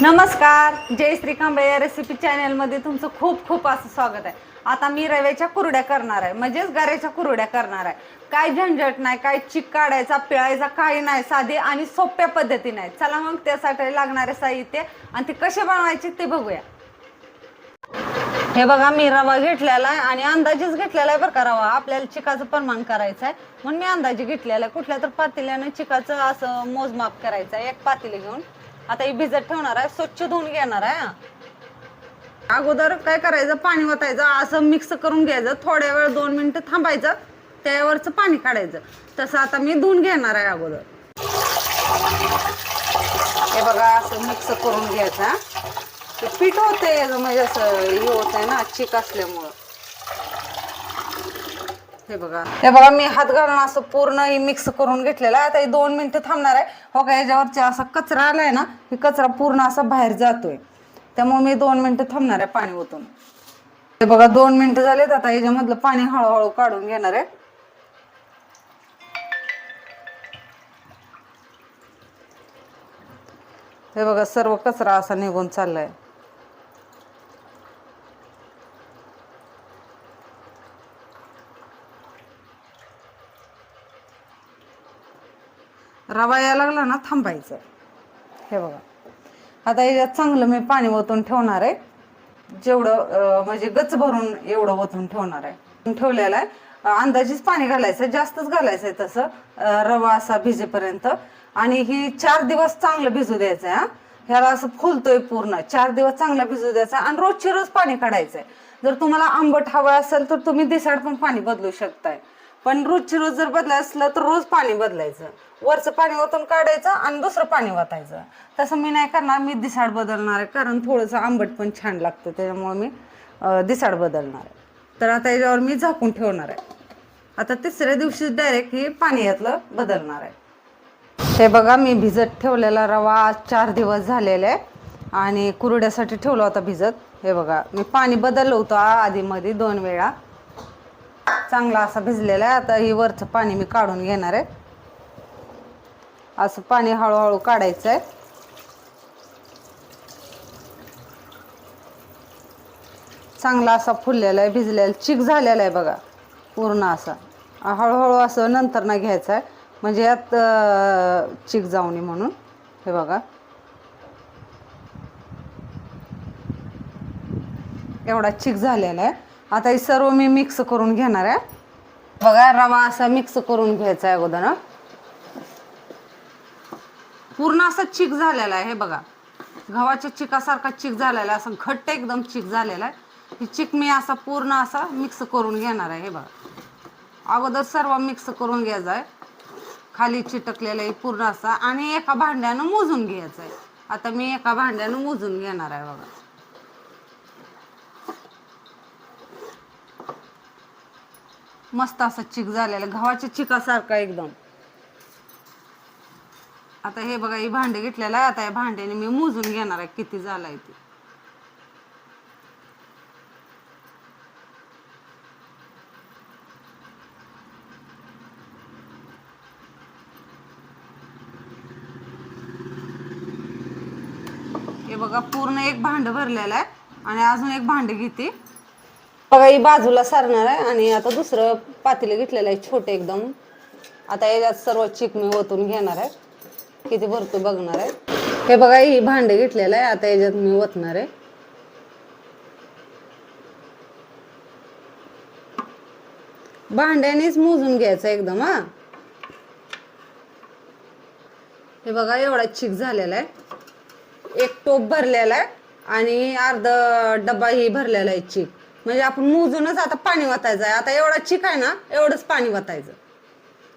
नमस्कार जय श्री कांबळे या रेसिपी चॅनलमध्ये तुमचं खूप खूप असं स्वागत आहे. आता मी रव्याच्या कुरड्या करणार आहे म्हणजेच गऱ्याच्या कुरड्या करणार आहे. काय झंझट नाही काय चिक काढायचा पिळायचा काही नाही साधे आणि सोप्या पद्धतीने आहे. चला मग त्यासाठी लागणारे साहित्य आणि ते कसे बनवायचे ते बघूया. हे बघा मी रवा घेतलेला आहे आणि अंदाजेच घेतलेला आहे बरं का रवा. आपल्याला चिकाचं प्रमाण करायचं आहे. म्हणून मी अंदाजे घेतलेला आहे. कुठल्या तर पातेल्यानं चिकाचं असं मोजमाप करायचं आहे. एक पातेले घेऊन. आता ही भिजत ठेवणार आहे स्वच्छ धुवून घेणार आहे. अगोदर काय करायचं पाणी ओतायचं असं मिक्स करून घ्यायचं थोड्या वेळ दोन मिनिटं थांबायचं त्यावरचं पाणी काढायचं. तसं आता मी धुवून घेणार आहे अगोदर. हे बघा असं मिक्स करून घ्यायचं हा. ते पीठ होते म्हणजे असं हे होत आहे ना चिक असल्यामुळं. हे बघा. हे बघा मी हात घालून असं पूर्ण मिक्स करून घेतलेलं आहे. आता हे दोन मिनिटं थांबणार आहे. हो का याच्यावरचा असा कचरा आलाय ना की कचरा पूर्ण असा बाहेर जातोय. त्यामुळे मी दोन मिनिटं थांबणार आहे पाणी ओतून. हे बघा दोन मिनिटं झालेत. आता याच्यामधलं पाणी हळूहळू काढून घेणार आहे. हे बघा सर्व कचरा असा निघून चाललाय. रवा यायला लागला ना थांबायचं. हे बघा. आता याच्यात चांगलं मी पाणी ओतून ठेवणार आहे. जेवढं म्हणजे गच भरून एवढं ओतून ठेवणार आहे. ठेवलेलं आहे. अंदाजेच पाणी घालायचं जास्तच घालायचं आहे तसं रवा असा भिजेपर्यंत. आणि ही चार दिवस चांगलं भिजू द्यायचं आहे ह्याला असं फुलतोय पूर्ण. चार दिवस चांगला भिजू द्यायचा आणि रोजची रोज पाणी काढायचंय. जर तुम्हाला आंबट हवं असेल तर तुम्ही दिसाड पण पाणी बदलू शकताय. पण रोजची रोज जर बदलायचं असलं तर रोज पाणी बदलायचं. वरचं पाणी ओतून काढायचं आणि दुसरं पाणी ओतायचं. तसं मी नाही करणार मी दिसाड बदलणार आहे कारण थोडंसं आंबट पण छान लागतं त्याच्यामुळे मी दिसाड बदलणार आहे. तर आता याच्यावर मी झाकून ठेवणार आहे. आता तिसऱ्या दिवशी डायरेक्ट ही पाणी यातलं बदलणार आहे. हे बघा मी भिजत ठेवलेला रवा आज चार दिवस झालेला आहे. आणि कुरड्यासाठी ठेवला होता भिजत. हे बघा मी पाणी बदललं होतं आधीमध्ये दोन वेळा. चांगला असा भिजलेला आहे. आता ही वरचं पाणी मी काढून घेणार आहे. असं पाणी हळूहळू काढायचं आहे चांगला असा फुललेला आहे भिजलेला चिक झालेला आहे बघा पूर्ण असा. हळूहळू असं नंतर ना घ्यायचं आहे म्हणजे यात चिक जाऊ नये म्हणून. हे बघा. एवढा चिक झालेला आहे. आता हे सर्व मी मिक्स करून घेणार आहे. बघा रवा असा मिक्स करून घ्यायचा आहे अगोदर पूर्ण असा चिक झालेला आहे हे बघा. गव्हाच्या चिकासारखा चिक झालेला आहे असं घट्ट एकदम चिक झालेला आहे. ही चिक मी असा पूर्ण असा मिक्स करून घेणार आहे हे बघा. अगोदर सर्व मिक्स करून घ्यायचा आहे. खाली चिटकलेलं आहे पूर्ण असा आणि एका भांड्यानं मोजून घ्यायचं आहे. आता मी एका भांड्यानं मोजून घेणार आहे बघा. मस्त असा चिक झालेला गव्हाच्या चिकासारखा एकदम. आता हे बघा ही भांडे घेतलेलं आहे. आता या भांड्याने मी मोजून घेणार आहे किती झालाय ते. हे बघा पूर्ण एक भांड भरलेलं आहे. आणि अजून एक भांड घेते. बघा ही बाजूला सारणार आहे. आणि आता दुसरं पातेलं घेतलेलं आहे छोटे एकदम. आता याच्यात सर्व चिकमी ओतून घेणार आहे. किती भरतो बघणार आहे? हे बघा ही भांडे घेतलेलं आहे. आता याच्यात मी ओतणार आहे. भांड्यानेच मोजून घ्यायचं एकदम हा. हे बघा एवढा चिक झालेला आहे. एक टोप भरलेला आहे आणि अर्ध डब्बा ही भरलेला आहे चिक. म्हणजे आपण मोजूनच आता पाणी वतायचं आहे. आता एवढा चिक आहे ना एवढंच पाणी वतायचं.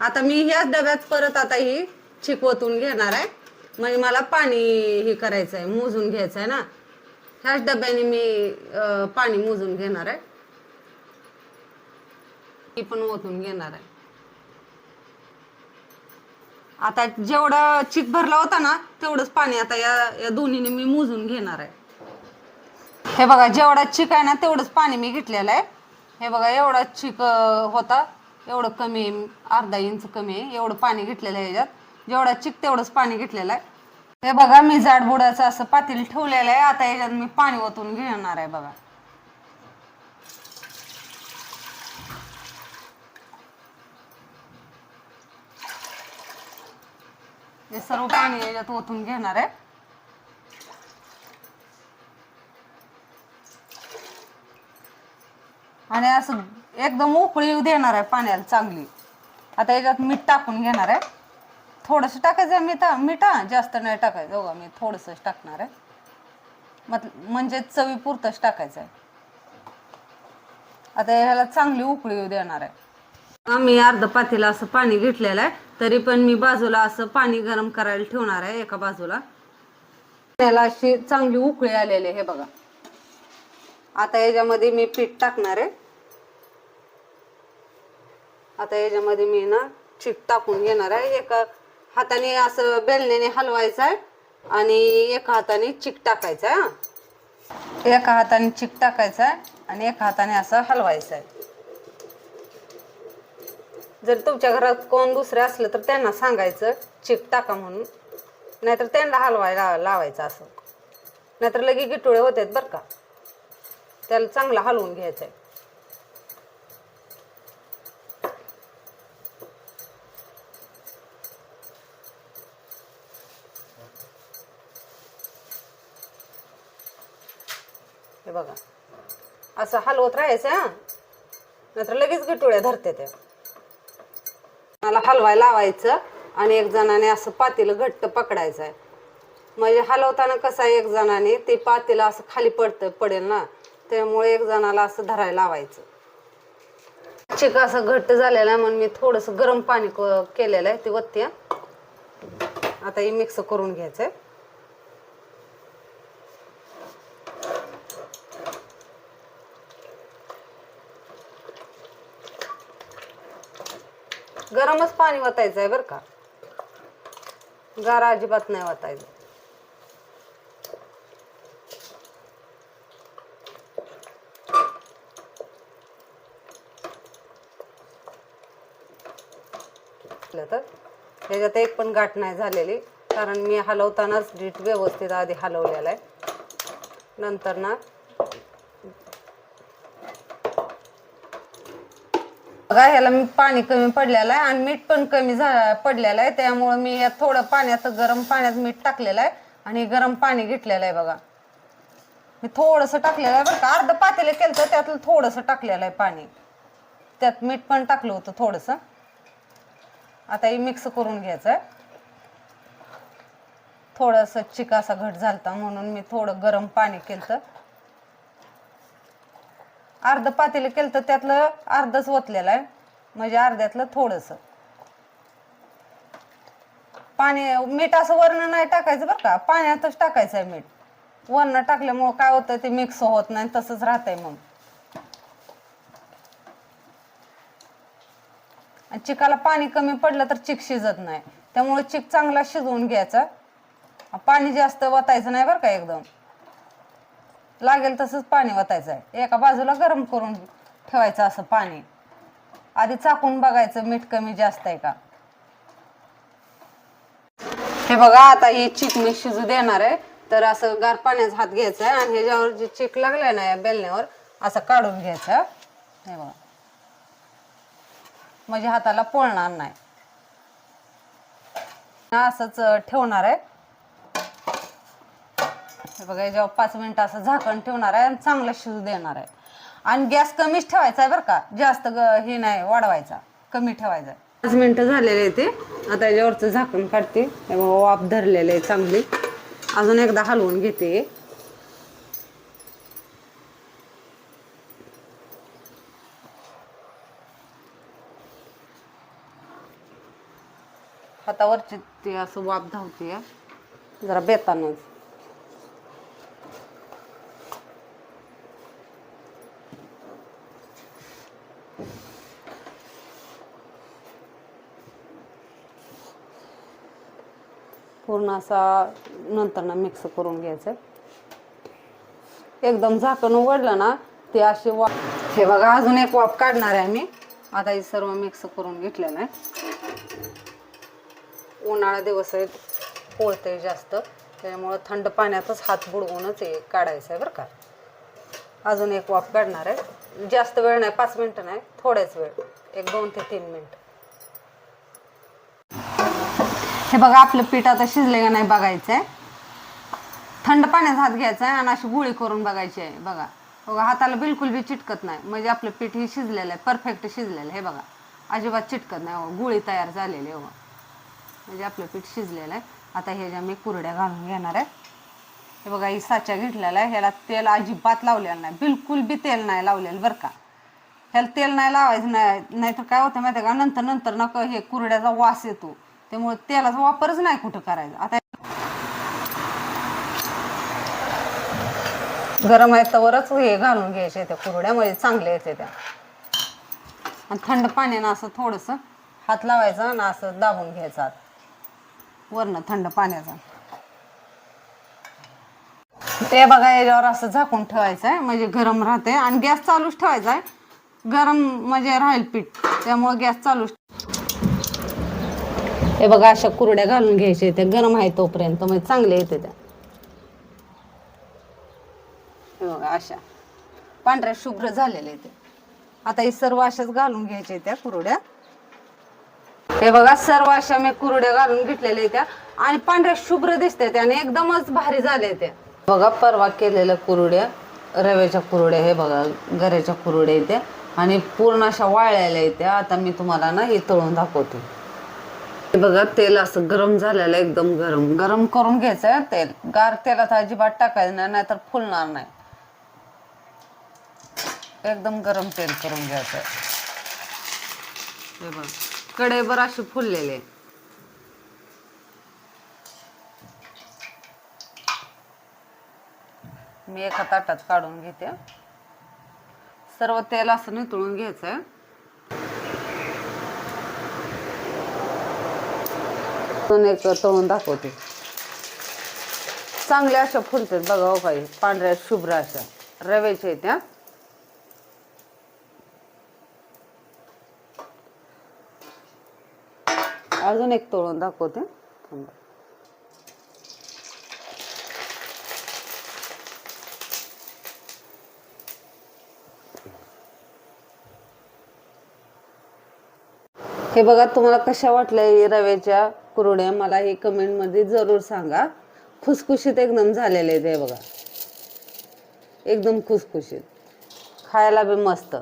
आता मी ह्याच डब्यात परत आता ही चिक ओतून घेणार आहे. म्हणजे मला पाणी हे करायचं आहे मोजून घ्यायचं आहे ना. ह्याच डब्याने मी पाणी मोजून घेणार आहे. ती पण ओतून घेणार आहे. आता जेवढं चिक भरला होता ना तेवढंच पाणी आता या या दोन्हीने मी मोजून घेणार आहे. हे बघा जेवढा चिक आहे ना तेवढंच पाणी मी घेतलेलं आहे. हे बघा एवढा चिक होता. एवढं कमी अर्धा इंच कमी आहे एवढं पाणी घेतलेलं आहे याच्यात. जेवढा चिक तेवढंच पाणी घेतलेलं आहे. हे बघा मी जाडबुडाचं असं पातील ठेवलेलं आहे. आता याच्यात मी पाणी ओतून घेणार आहे बघा. हे सर्व पाणी याच्यात ओतून घेणार आहे. आणि असं एकदम उकळी देणार आहे पाण्याला चांगली. आता याच्यात मीठ टाकून घेणार आहे. थोडंसं टाकायचं आहे मीठ मीठ जास्त नाही टाकायचं. बघा मी थोडंसंच टाकणार आहे. मत म्हणजे चवीपुरतंच टाकायचं आहे. आता ह्याला चांगली उकळी येऊ देणार आहे. आम्ही अर्ध पातीला असं पाणी घेतलेलं आहे तरी पण मी बाजूला असं पाणी गरम करायला ठेवणार आहे एका बाजूला. त्याला अशी चांगली उकळी आलेली आहे हे बघा. आता याच्यामध्ये मी पीठ टाकणार आहे. आता याच्यामध्ये मी ना चीक टाकून घेणार आहे. एका हाताने असं बेलण्याने हलवायचं आहे आणि एका हाताने चिक टाकायचं आहे एका हाताने चिक टाकायचं आहे आणि एका हाताने असं हलवायचं आहे जर तुमच्या घरात कोण दुसरे असलं तर त्यांना सांगायचं चिक टाका म्हणून. नाहीतर त्यांना हलवायला लावायचं असं. नाहीतर लगे गिटोळे होतात बरं का. त्याला चांगलं हलवून घ्यायचं आहे हे बघा. असं हलवत राहायचं हा? नाहीतर लगेच गिटोळ्या धरते ते. मला हलवायला लावायचं आणि एक जणाने असं पातेलं घट्ट पकडायचं आहे म्हणजे हलवताना कसं आहे एक जणाने ते पातेलं असं खाली पडतं पडेल ना? त्यामुळे एक जणाला असं धरायला लावायचं. चिक असं घट्ट झालेलं आहे म्हणून मी थोडंसं गरम पाणी क- केलेलं आहे ते वत्ती आता हे मिक्स करून घ्यायचं आहे गरमच पाणी वतायचं आहे बरं का. गारा अजिबात नाही वतायचं. तर ह्याच्यात एक पण गाठ नाही झालेली कारण मी हलवतानाच डीट व्यवस्थित आधी हलवलेला आहे. नंतर ना बघा ह्याला मी पाणी कमी पडलेलं आहे आणि मीठ पण कमी झा पडलेलं आहे. त्यामुळं मी यात थोडं पाण्यात गरम पाण्यात मीठ टाकलेलं आहे आणि गरम पाणी घेतलेलं आहे बघा. मी थोडंसं टाकलेलं आहे बरं का. अर्ध पातेलं केलं तर त्यातलं थोडंसं टाकलेलं आहे पाणी. त्यात मीठ पण टाकलं होतं थोडंसं. आता हे मिक्स करून घ्यायचं आहे. थोडंसं चिकासा घट झालता म्हणून मी थोडं गरम पाणी केलं तर अर्ध पातेलं केलं तर त्यातलं अर्धच ओतलेलं आहे. म्हणजे अर्ध्यातलं थोडंसं. पाणी मीठ असं वरण नाही टाकायचं बरं का. पाण्यातच टाकायचं आहे मीठ. वरण टाकल्यामुळं काय होतं ते मिक्स होत नाही तसंच राहतंय मग. आणि चिकाला पाणी कमी पडलं तर चिक शिजत नाही. त्यामुळे चिक चांगला शिजवून घ्यायचा. पाणी जास्त वतायचं नाही बरं का एकदम. लागेल तसंच पाणी वतायचं आहे. एका बाजूला गरम करून ठेवायचं असं पाणी. आधी चाकून बघायचं मीठ कमी जास्त आहे का. हे बघा आता ही चिक मी शिजू देणार आहे. तर असं गार पाण्याचा हात घ्यायचा आहे आणि ह्याच्यावर जे चिक लागलाय ना या बेलण्यावर असं काढून घ्यायचं हे बघा. म्हणजे हाताला पोळणार नाही. असंच ठेवणार आहे. हे बघा जेव्हा पाच मिनिटं असं झाकण ठेवणार आहे आणि चांगलं शिजू देणार आहे. आणि गॅस कमीच ठेवायचा आहे बरं का जास्त ग- हे नाही वाढवायचा कमी ठेवायचा आहे. पाच मिनिटं झालेले आहे ते आता याच्यावरचं झाकण काढते. हे वाफ धरलेले आहे चांगली. अजून एकदा हलवून घेते. हातावरची ते असं वाफ धावते जरा बेतानच. पूर्ण असा नंतर ना मिक्स करून घ्यायचं. एकदम झाकण उघडलं ना ते असे वाफ हे बघा अजून एक वाफ काढणार आहे मी. आता हे सर्व मिक्स करून घेतलेलं आहे. उन्हाळा दिवस आहे पोळते जास्त. त्याच्यामुळं थंड पाण्यातच हात बुडवूनच हे काढायचं आहे बरं का. अजून एक वाफ काढणार आहे. जास्त वेळ नाही पाच मिनटं नाही थोड्याच वेळ एक दोन ते तीन मिनटं. हे बघा आपलं पीठ आता शिजले का नाही बघायचं आहे थंड पाण्यात हात घ्यायचा आहे आणि अशी गुळी करून बघायची आहे बघा हो बघा हाताला बिलकुल बी चिटकत नाही. म्हणजे आपलं पीठ हे शिजलेलं आहे परफेक्ट शिजलेलं आहे. हे बघा. अजिबात चिटकत नाही. हो, गुळी तयार झालेली आहे. हो. म्हणजे आपलं पीठ शिजलेलं आहे. आता ह्याच्या मी कुरड्या घालून घेणार आहे हे बघा ही साचा घेतलेला आहे. ह्याला तेल अजिबात लावलेलं नाही. बिलकुल बी तेल नाही लावलेलं बरं का. ह्याला तेल नाही लावायचं नाही नाहीतर काय होतं माहिती आहे का? नंतर नंतर नका हे कुरड्याचा वास येतो. त्यामुळे तेलाचा वापरच नाही कुठं करायचा. आता गरम आहे तवरच हे घालून घ्यायचे त्या कुरड्यामध्ये चांगले येते त्या. आणि थंड पाण्यानं असं थोडंसं हात लावायचा आणि असं दाबून घ्यायचा वरनं थंड पाण्याचा. ते बघा याच्यावर असं झाकून ठेवायचं आहे. म्हणजे गरम राहते आणि गॅस चालूच ठेवायचा आहे. गरम म्हणजे राहील पीठ. त्यामुळे गॅस चालूच हे बघा अशा कुरड्या घालून घ्यायच्या त्या. गरम आहे तोपर्यंत. म्हणजे चांगले येते त्या. हे बघा अशा. पांढऱ्या शुभ्र झालेले ते. आता हे सर्व अशाच घालून घ्यायच्या त्या कुरड्या. हे बघा सर्व अशा मी कुरड्या घालून घेतलेल्या त्या. आणि पांढऱ्या शुभ्र दिसते आणि एकदमच भारी झाले त्या. बघा परवा केलेल्या कुरड्या रव्याच्या कुरड्या हे बघा गऱ्याच्या कुरड्या येत्या. आणि पूर्ण अशा वाळलेल्या येत्या. आता मी तुम्हाला ना हे तळून दाखवते. बघा तेल असं गरम झालेलं आहे, एकदम गरम. गरम करून घ्यायचं आहे तेल. गार तेलात अजिबात टाकायचं नाही नाहीतर फुलणार नाही. एकदम गरम तेल करून घ्यायचं हे बघ कडेभर असे फुललेले मी एका ताटात काढून घेते. सर्व तेल असं नितळून घ्यायचं अजून एक तळून दाखवते. चांगल्या अशा फुलतात बघा हो काही पांढऱ्या शुभ्र अशा. रव्याच्या त्या अजून एक तळून दाखवते. हे बघा तुम्हाला कशा वाटल्या रव्याच्या? कुरड्या मला हे कमेंटमध्ये जरूर सांगा. खुसखुशीत एकदम झालेले आहे हे बघा. एकदम खुसखुशीत. खायला बी मस्त.